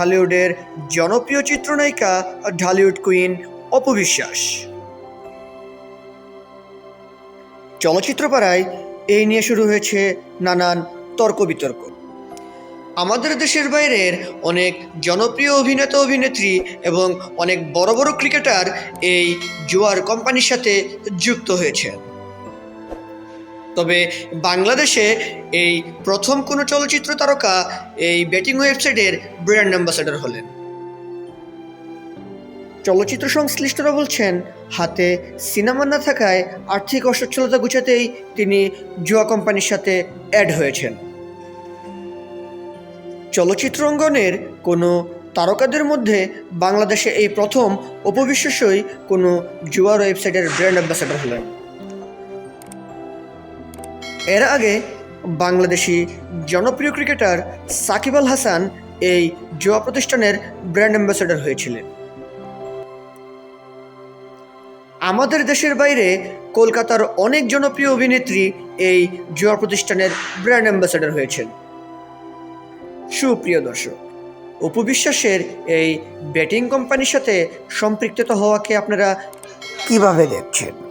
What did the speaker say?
হলিউডের জনপ্রিয় চিত্রনায়িকা ঢালিউড কুইন অপবিশ্বাস চলচ্চিত্রপাড়ায় এই নিয়ে শুরু হয়েছে নানান তর্ক বিতর্ক আমাদের দেশের বাইরের অনেক জনপ্রিয় অভিনেতা, অভিনেত্রী এবং অনেক বড় বড় ক্রিকেটার এই জুয়ার কোম্পানির সাথে যুক্ত হয়েছে তবে বাংলাদেশে এই প্রথম কোনো চলচ্চিত্র তারকা এই ব্যাটিং ওয়েবসাইটের ব্র্যান্ড অ্যাম্বাসেডর হলেন। চলচ্চিত্র সংশ্লিষ্টরা বলছেন, হাতে সিনেমা না থাকায় আর্থিক অসচ্ছলতা গুছাতেই তিনি জুয়া কোম্পানির সাথে অ্যাড হয়েছেন। চলচ্চিত্র অঙ্গনের কোনো তারকাদের মধ্যে বাংলাদেশে এই প্রথম অপবিশ্বাসই কোনো জুয়ার ওয়েবসাইটের ব্র্যান্ড অ্যাম্বাসেডর হলেন। এর আগে বাংলাদেশি জনপ্রিয় ক্রিকেটার সাকিব আল হাসান এই জুয়া প্রতিষ্ঠানের ব্র্যান্ড অ্যাম্বাসেডর হয়েছিলেন। আমাদের দেশের বাইরে কলকাতার অনেক জনপ্রিয় অভিনেত্রী এই জুয়া প্রতিষ্ঠানের ব্র্যান্ড অ্যাম্বাসেডর হয়েছেন। সুপ্রিয় দর্শক উপবিশ্বাসের এই ব্যাটিং কোম্পানির সাথে সম্পৃক্ততা হওয়াকে আপনারা কীভাবে দেখছেন?